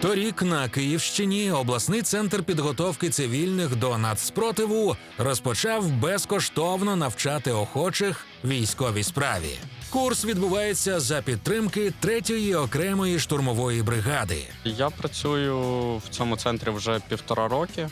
Торік на Київщині обласний центр підготовки цивільних до нацспротиву розпочав безкоштовно навчати охочих військовій справі. Курс відбувається за підтримки третьої окремої штурмової бригади. Я працюю в цьому центрі вже півтора роки.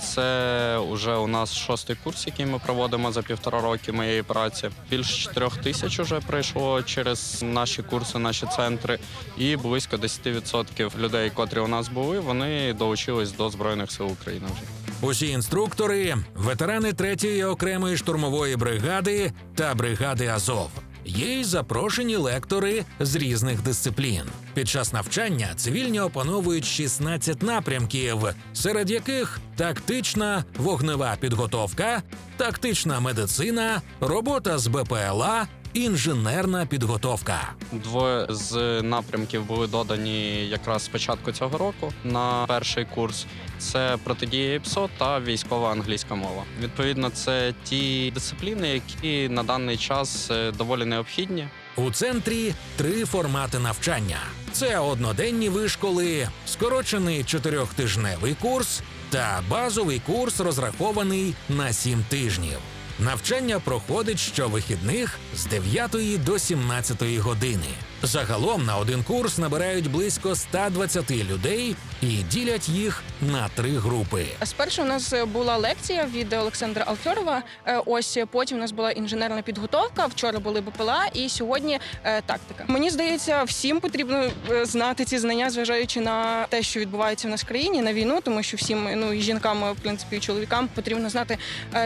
Це вже у нас шостий курс, який ми проводимо за півтора роки моєї праці. Більше чотирьох тисяч вже пройшло через наші курси, наші центри, і близько 10% людей, котрі у нас були, вони долучились до Збройних сил України вже. Усі інструктори ветерани третьої окремої штурмової бригади та бригади Азов. Є й запрошені лектори з різних дисциплін. Під час навчання цивільні опановують 16 напрямків, серед яких тактична вогнева підготовка, тактична медицина, робота з БПЛА, інженерна підготовка. Двоє з напрямків були додані якраз з початку цього року на перший курс. Це протидія ІПСО та військова англійська мова. Відповідно, це ті дисципліни, які на даний час е, доволі необхідні. У центрі три формати навчання: це одноденні вишколи, скорочений чотирьохтижневий курс та базовий курс, розрахований на сім тижнів. Навчання проходить щовихідних з 9 до 17 години. Загалом на один курс набирають близько 120 людей і ділять їх на три групи. Спершу у нас була лекція від Олександра Алфьорова. Е, Ось потім у нас була інженерна підготовка. Вчора були БПЛА, і сьогодні е, тактика. Мені здається, всім потрібно е, знати ці знання, зважаючи на те, що відбувається в нас в країні на війну, тому що всім ну і жінкам, в принципі, і чоловікам потрібно знати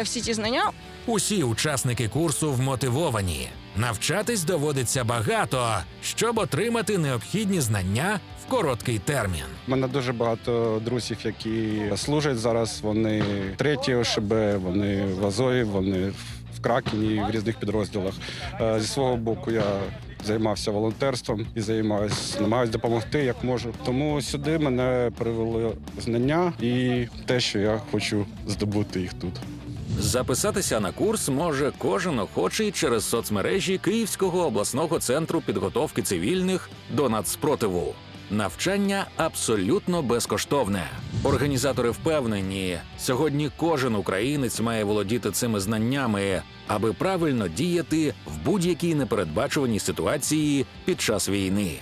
всі ці знання. Усі учасники курсу вмотивовані. Навчатись доводиться багато, щоб отримати необхідні знання в короткий термін. У мене дуже багато друзів, які служать зараз. Вони треті ОШБ, вони в Азові, вони в Кракені, в різних підрозділах. Е, Зі свого боку я займався волонтерством і займаюся, намагаюся допомогти як можу. Тому сюди мене привели знання і те, що я хочу здобути їх тут. Записатися на курс може кожен охочий через соцмережі Київського обласного центру підготовки цивільних до нацспротиву. Навчання абсолютно безкоштовне. Організатори впевнені, сьогодні кожен українець має володіти цими знаннями, аби правильно діяти в будь-якій непередбачуваній ситуації під час війни.